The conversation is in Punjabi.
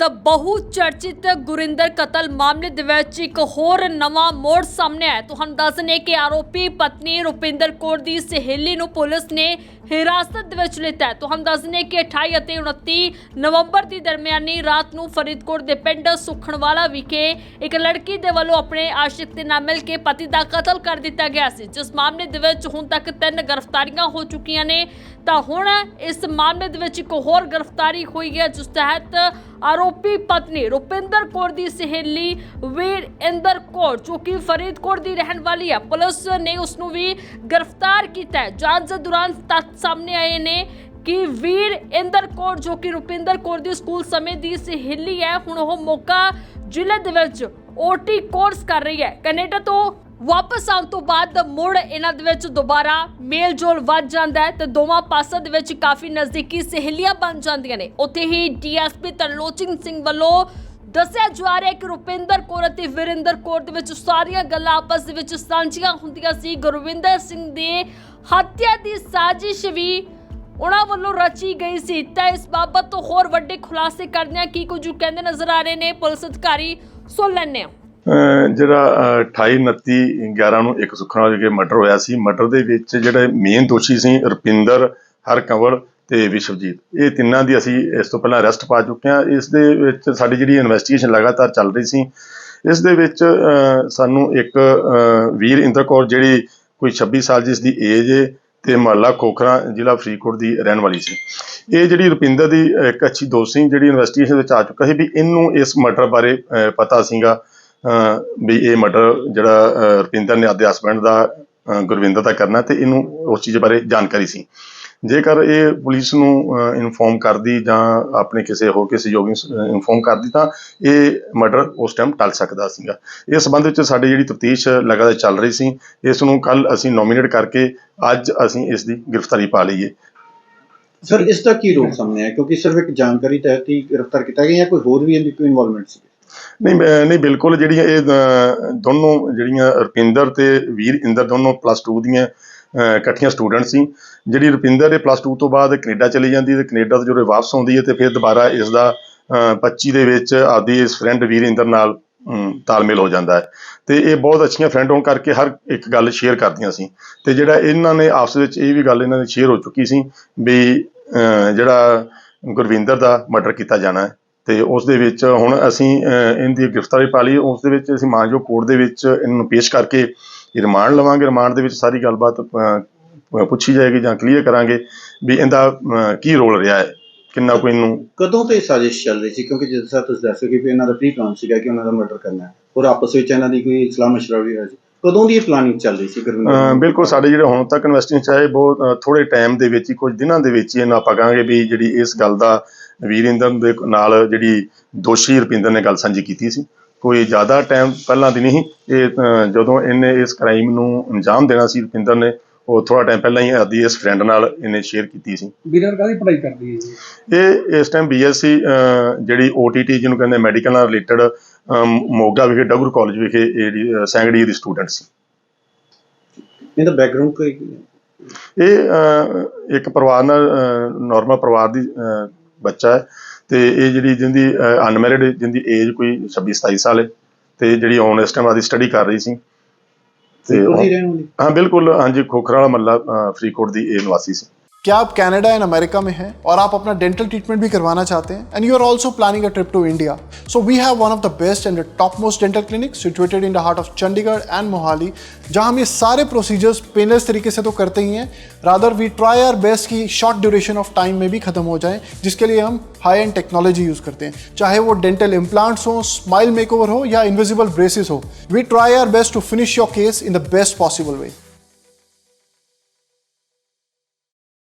ਤਾਂ ਬਹੁ ਚਰਚਿਤ ਗੁਰਿੰਦਰ ਕਤਲ ਮਾਮਲੇ ਦੇ ਵਿੱਚ ਇੱਕ ਹੋਰ ਨਵਾਂ ਮੋੜ ਸਾਹਮਣੇ ਆਇਆ। ਤੁਹਾਨੂੰ ਦੱਸ ਦਿੰਦੇ ਕਿ ਆਰੋਪੀ ਪਤਨੀ ਰੁਪਿੰਦਰ ਕੌਰ ਦੀ ਸਹੇਲੀ ਨੂੰ ਪੁਲਿਸ ਨੇ ਹਿਰਾਸਤ ਦੇ ਵਿੱਚ ਲਿੱਤਾ ਤੁਹਾਨੂੰ ਦੱਸ ਦਿੰਦੇ ਕਿ 28 ਅਤੇ 29 ਨਵੰਬਰ ਦੀ ਦਰਮਿਆਨੀ ਰਾਤ ਨੂੰ ਫਰੀਦਕੋਟ ਦੇ ਪਿੰਡ ਸੁਖਣਵਾਲਾ ਵਿਖੇ ਇੱਕ ਲੜਕੀ ਦੇ ਵੱਲੋਂ ਆਪਣੇ ਆਸ਼ਿਕ ਦੇ ਨਾਲ ਮਿਲ ਕੇ ਪਤੀ ਦਾ ਕਤਲ ਕਰ ਦਿੱਤਾ ਗਿਆ ਸੀ। ਜਿਸ ਮਾਮਲੇ ਦੇ ਵਿੱਚ ਹੁਣ ਤੱਕ ਤਿੰਨ ਗ੍ਰਿਫਤਾਰੀਆਂ ਹੋ ਚੁੱਕੀਆਂ ਨੇ। ਤਾਂ ਹੁਣ ਇਸ ਮਾਮਲੇ ਦੇ ਵਿੱਚ ਇੱਕ ਹੋਰ ਗ੍ਰਿਫਤਾਰੀ ਹੋਈ ਹੈ, ਜਿਸ ਤਹਿਤ ਆਰੋਪੀ ਪਤਨੀ ਰੁਪਿੰਦਰ ਕੌਰ ਦੀ ਸਹੇਲੀ ਵੀਰ ਕੌਰ ਜੋ ਕਿ ਫਰੀਦਕੋਟ ਦੀ ਰਹਿਣ ਵਾਲੀ ਹੈ ਪੁਲਿਸ ਨੇ ਉਸ ਨੂੰ ਵੀ ਗ੍ਰਿਫਤਾਰ ਕੀਤਾ ਹੈ ਜਾਂਚ ਦੇ ਦੌਰਾਨ ਤੱਥ ਸਾਹਮਣੇ ਆਏ ਨੇ ਕਿ ਵੀਰ ਇੰਦਰ ਕੌਰ ਜੋ ਕਿ ਰੁਪਿੰਦਰ ਕੌਰ ਦੀ ਸਕੂਲ ਸਮੇਂ ਦੀ ਸਹੇਲੀ ਹੈ ਹੁਣ ਉਹ ਮੋਗਾ ਜ਼ਿਲ੍ਹੇ ਦੇ ਵਿੱਚ ਓਟੀ ਕੋਰਸ ਕਰ ਰਹੀ ਹੈ ਕੈਨੇਡਾ ਤੋਂ ਵਾਪਸ ਆਉਣ ਤੋਂ ਬਾਅਦ ਮੁੜ ਇਹਨਾਂ ਦੇ ਵਿੱਚ ਦੁਬਾਰਾ ਮੇਲ ਜੋਲ ਵੱਧ ਜਾਂਦਾ ਹੈ ਤੇ ਦੋਵਾਂ ਪਾਸਿਆਂ ਦੇ ਵਿੱਚ ਕਾਫੀ ਨਜ਼ਦੀਕੀ ਸਹੇਲੀਆਂ ਬਣ ਜਾਂਦੀਆਂ ਨੇ। ਉੱਥੇ ਹੀ ਡੀਐਸਪੀ ਤਰਲੋਚਨ ਸਿੰਘ ਵੱਲੋਂ ਦੱਸਿਆ ਜਾ ਰਿਹਾ ਕਿ ਰੁਪਿੰਦਰ ਕੌਰ ਅਤੇ ਵਿਰਿੰਦਰ ਕੌਰ ਦੇ ਵਿੱਚ ਸਾਰੀਆਂ ਗੱਲਾਂ ਆਪਸ ਦੇ ਵਿੱਚ ਸਾਂਝੀਆਂ ਹੁੰਦੀਆਂ ਸੀ। ਗੁਰਵਿੰਦਰ ਸਿੰਘ ਦੇ ਹੱਤਿਆ ਦੀ ਸਾਜ਼ਿਸ਼ ਵੀ ਉਹਨਾਂ ਵੱਲੋਂ ਰਚੀ ਗਈ ਸੀ। ਤਾਂ ਇਸ ਬਾਬਤ ਤੋਂ ਹੋਰ ਵੱਡੇ ਖੁਲਾਸੇ ਕਰਦਿਆਂ ਕੀ ਕੁਝ ਕਹਿੰਦੇ ਨਜ਼ਰ ਆ ਰਹੇ ਨੇ? ਪੁਲਿਸ ਅਧਿਕਾਰੀ ਸੁਣ ਲੈਣੇ ਆ ਜਿਹੜਾ, ਅਹ 28 29 11 ਨੂੰ ਇੱਕ ਸੁਖਨਾ ਜਿਹੜੇ ਮਰਡਰ ਹੋਇਆ ਸੀ। ਮਰਡਰ ਦੇ ਵਿੱਚ ਜਿਹੜੇ ਮੇਨ ਦੋਸ਼ੀ ਸੀ ਰੁਪਿੰਦਰ, ਹਰਕੰਵਲ ਤੇ ਵਿਸ਼ਵਜੀਤ। ਇਹ ਤਿੰਨਾਂ ਦੀ ਅਸੀਂ ਇਸ ਤੋਂ ਪਹਿਲਾਂ ਅਰੈਸਟ ਪਾ ਚੁੱਕੇ ਹਾਂ। ਇਸ ਦੇ ਵਿੱਚ ਸਾਡੀ ਜਿਹੜੀ ਇਨਵੈਸਟੀਗੇਸ਼ਨ ਲਗਾਤਾਰ ਚੱਲ ਰਹੀ ਸੀ। ਇਸ ਦੇ ਵਿੱਚ ਸਾਨੂੰ ਇੱਕ ਵੀਰ ਇੰਦਰ ਕੌਰ ਜਿਹੜੀ ਕੋਈ 26 ਸਾਲ ਜਿਸ ਦੀ ਏਜ ਹੈ ਤੇ ਮਹੱਲਾ ਖੋਖਰਾ, ਜ਼ਿਲ੍ਹਾ ਫਰੀਦਕੋਟ ਦੀ ਰਹਿਣ ਵਾਲੀ ਸੀ। ਇਹ ਜਿਹੜੀ ਰੁਪਿੰਦਰ ਦੀ ਇੱਕ ਅੱਛੀ ਦੋਸਤ ਸੀ, ਜਿਹੜੀ ਇਨਵੈਸਟੀਗੇਸ਼ਨ ਵਿੱਚ ਆ ਚੁੱਕਾ ਸੀ ਵੀ ਇਹਨੂੰ ਇਸ ਮਰਡਰ ਬਾਰੇ ਪਤਾ ਸੀਗਾ। ਵੀ ਇਹ ਮਰਡਰ ਜਿਹੜਾ ਅਹ, ਰੁਪਿੰਦਰ ਨੇ ਆਪਦੇ ਹਸਬੰਡ ਦਾ ਗੁਰਵਿੰਦਰ ਦਾ ਕਰਨਾ ਤੇ ਇਹਨੂੰ ਉਸ ਚੀਜ਼ ਬਾਰੇ ਜਾਣਕਾਰੀ ਸੀ। ਜੇਕਰ ਇਹ ਪੁਲਿਸ ਨੂੰ ਇਨਫੋਰਮ ਕਰਦੀ ਜਾਂ ਆਪਣੇ ਕਿਸੇ ਹੋਰ ਕਿਸੇ ਸਹਿਯੋਗੀ ਨੂੰ ਇਨਫੋਰਮ ਕਰਦੀ ਤਾਂ ਇਹ ਮਰਡਰ ਉਸ ਟਾਈਮ ਟਲ ਸਕਦਾ ਸੀਗਾ। ਇਸ ਸੰਬੰਧ ਵਿੱਚ ਸਾਡੀ ਜਿਹੜੀ ਤਫਤੀਸ਼ ਲਗਾਤਾਰ ਚੱਲ ਰਹੀ ਸੀ ਇਸ ਨੂੰ ਕੱਲ ਅਸੀਂ ਨੋਮੀਨੇਟ ਕਰਕੇ ਅੱਜ ਅਸੀਂ ਇਸ ਦੀ ਗ੍ਰਿਫਤਾਰੀ ਪਾ ਲਈਏ। ਸਰ ਇਸ ਦਾ ਕੀ ਰੋਕ ਸਾਹਮਣੇ ਆਇਆ? ਕਿਉਂਕਿ ਸਿਰਫ ਇੱਕ ਜਾਣਕਾਰੀ ਤਹਿਤ ਹੀ ਗ੍ਰਿਫਤਾਰ ਕੀਤਾ ਗਿਆ ਜਾਂ ਕੋਈ ਹੋਰ ਵੀ ਇਹਦੀ ਕੋਈ ਇਨਵੋਲਵਮੈਂਟ ਸੀ? ਨਹੀਂ ਮੈਂ- ਨਹੀਂ ਬਿਲਕੁਲ ਜਿਹੜੀਆਂ ਇਹ ਅਹ, ਦੋਨੋਂ ਜਿਹੜੀਆਂ ਰੁਪਿੰਦਰ ਤੇ ਵੀਰ ਇੰਦਰ ਦੋਨੋਂ ਪਲੱਸ 2 ਦੀਆਂ ਅਹ, ਇਕੱਠੀਆਂ ਸਟੂਡੈਂਟ ਸੀ। ਜਿਹੜੀ ਰੁਪਿੰਦਰ ਇਹ ਪਲੱਸ 2 ਤੋਂ ਬਾਅਦ ਕੈਨੇਡਾ ਚਲੀ ਜਾਂਦੀ ਹੈ ਤੇ ਕੈਨੇਡਾ ਤੋਂ ਜਦੋਂ ਵਾਪਸ ਆਉਂਦੀ ਹੈ ਤੇ ਫਿਰ ਦੁਬਾਰਾ ਇਸ ਦਾ ਅਹ, 25 ਦੇ ਵਿੱਚ ਆਪਦੀ ਇਸ ਫਰੈਂਡ ਵੀਰ ਇੰਦਰ ਨਾਲ ਅਮ, ਤਾਲਮੇਲ ਹੋ ਜਾਂਦਾ ਹੈ। ਤੇ ਇਹ ਬਹੁਤ ਅੱਛੀਆਂ ਫਰੈਂਡ ਹੋਣ ਕਰਕੇ ਹਰ ਇੱਕ ਗੱਲ ਸ਼ੇਅਰ ਕਰਦੀਆਂ ਸੀ। ਤੇ ਜਿਹੜਾ ਇਹਨਾਂ ਨੇ ਆਪਸ ਵਿੱਚ ਇਹ ਵੀ ਗੱਲ ਇਹਨਾਂ ਦੀ ਸ਼ੇਅਰ ਹੋ ਚੁੱਕੀ ਸੀ ਵੀ ਅਹ, ਜਿਹੜਾ ਗੁਰਵਿੰਦਰ ਦਾ ਮਰਡਰ ਕੀਤਾ ਜਾਣਾ ਹੈ। ਤੇ ਉਸ ਦੇ ਵਿੱਚ ਹੁਣ ਅਸੀਂ ਇਹਦੀ ਗ੍ਰਿਫਤਾਰੀ ਪਾ ਲਈ। ਉਸ ਦੇ ਵਿੱਚ ਅਸੀਂ ਮਾਨਜੋ ਕੋਰਟ ਦੇ ਵਿੱਚ ਇਹਨੂੰ ਪੇਸ਼ ਕਰਕੇ ਰਿਮਾਂਡ ਲਵਾਂਗੇ। ਰਿਮਾਂਡ ਦੇ ਵਿੱਚ ਸਾਰੀ ਗੱਲਬਾਤ ਪੁੱਛੀ ਜਾਏਗੀ ਜਾਂ ਕਲੀਅਰ ਕਰਾਂਗੇ ਵੀ ਇਹਦਾ ਕੀ ਰੋਲ ਰਿਹਾ ਹੈ ਕਿੰਨਾ ਕੋਈ ਇਹਨੂੰ ਕਦੋਂ ਤੋਂ ਇਹ ਸਾਜ਼ਿਸ਼ ਚੱਲ ਰਹੀ ਸੀ? ਕਿਉਂਕਿ ਜਿਸ ਤਰ੍ਹਾਂ ਤੁਸੀਂ ਦੱਸੋ ਕਿ ਵੀ ਇਹਨਾਂ ਦਾ ਪ੍ਰੀ ਪਲਾਨ ਸੀਗਾ ਕਿ ਉਹਨਾਂ ਦਾ ਮਰਡਰ ਕਰਨਾ ਹੈ ਔਰ ਆਪਸ ਵਿੱਚ ਇਹਨਾਂ ਦੀ ਕੋਈ ਸਲਾਹ ਮਸ਼ਵਰਾ ਵੀ ਸੀ। ਕਦੋਂ ਦੀ ਇਹ ਪਲਾਨਿੰਗ ਚੱਲ ਰਹੀ ਸੀ ਗੁਰਵਿੰਦਰ? ਬਿਲਕੁਲ ਸਾਡੇ ਜਿਹੜੇ ਹੁਣ ਤੱਕ ਇਨਵੈਸਟਿਗੇਸ਼ਨ ਚਾਹੇ ਬਹੁਤ ਥੋੜੇ ਟਾਈਮ ਦੇ ਵਿੱਚ ਹੀ ਕੁਝ ਦਿਨਾਂ ਦੇ ਵਿੱਚ ਹੀ ਇਹਨਾਂ ਆਪਾਂ ਕਹਾਂਗੇ ਵੀ ਜਿਹੜੀ ਇਸ ਗੱਲ ਦਾ ਵੀਰਿੰਦਰ ਦੇ ਨਾਲ ਜਿਹੜੀ ਦੋਸ਼ੀ ਰੁਪਿੰਦਰ ਨੇ ਗੱਲ ਸਾਂਝੀ ਕੀਤੀ ਸੀ। ਕੋਈ ਜ਼ਿਆਦਾ ਟਾਈਮ ਪਹਿਲਾਂ ਦੀ ਨਹੀਂ ਇਹ ਜਦੋਂ ਇਹਨੇ ਇਸ ਕ੍ਰਾਈਮ ਨੂੰ ਅੰਜਾਮ ਦੇਣਾ ਸੀ ਰੁਪਿੰਦਰ ਨੇ ਉਹ ਥੋੜਾ ਟਾਈਮ ਪਹਿਲਾਂ ਹੀ ਆਦੀ ਇਸ ਫਰੈਂਡ ਨਾਲ ਇਹਨੇ ਸ਼ੇਅਰ ਕੀਤੀ ਸੀ। ਵੀਰਰ ਕਾਹਦੀ ਪੜ੍ਹਾਈ ਕਰਦੀ ਹੈ ਜੀ? ਇਹ ਇਸ ਟਾਈਮ ਬੀਐਸਸੀ ਜਿਹੜੀ OTT ਜਿਹਨੂੰ ਕਹਿੰਦੇ ਮੈਡੀਕਲ ਨਾਲ ਰਿਲੇਟਡ ਮੋਗਾ ਵਿਖੇ ਡਗਰੂ ਕਾਲਜ ਵਿਖੇ ਇਹ ਜਿਹੜੀ ਸੈਂਕੜੀ ਦੀ ਸਟੂਡੈਂਟ ਸੀ। ਇਹਦਾ ਬੈਕਗ੍ਰਾਉਂਡ ਕੋਈ ਇਹ ਇੱਕ ਪਰਿਵਾਰ ਨਾਲ ਨਾਰਮਲ ਪਰਿਵਾਰ ਦੀ ਬੱਚਾ ਹੈ ਤੇ ਇਹ ਜਿਹੜੀ ਜਿੰਦੀ ਅਨਮੈਰਿਡ ਜਿੰਦੀ ਏਜ ਕੋਈ 26 27 ਸਾਲ ਹੈ ਤੇ ਜਿਹੜੀ ਔਨ ਇਸ ਟਾਈਮ ਆਦੀ ਸਟੱਡੀ ਕਰ ਰਹੀ ਸੀ ਤੇ ਕੋਈ ਰਹਿਣ ਵਾਲੀ ਹਾਂ ਬਿਲਕੁਲ ਹਾਂਜੀ ਖੋਖਰਾ ਵਾਲਾ ਮੱਲਾ ਅਹ, ਫਰੀਦਕੋਟ ਦੀ ਇਹ ਨਿਵਾਸੀ ਸੀ क्या आप कनाडा एंड अमेरिका में हैं और आप अपना डेंटल ट्रीटमेंट भी करवाना चाहते हैं and you are also planning a trip to India so we have one of the best and top most dental clinic situated in the heart of Chandigarh and Mohali जहाँ हम ये सारे प्रोसीजर्स पेनलेस तरीके से तो करते ही हैं। Rather we try our best की शॉर्ट ड्यूरेशन ऑफ़ टाइम में भी खत्म हो जाए, जिसके लिए हम हाई एंड टेक्नोलॉजी यूज़ करते हैं। चाहे वो डेंटल इम्प्लांट्स हो स्माइल मेकओवर हो या इनविजिबल ब्रेसेस हो we try our best to finish your case in the best possible way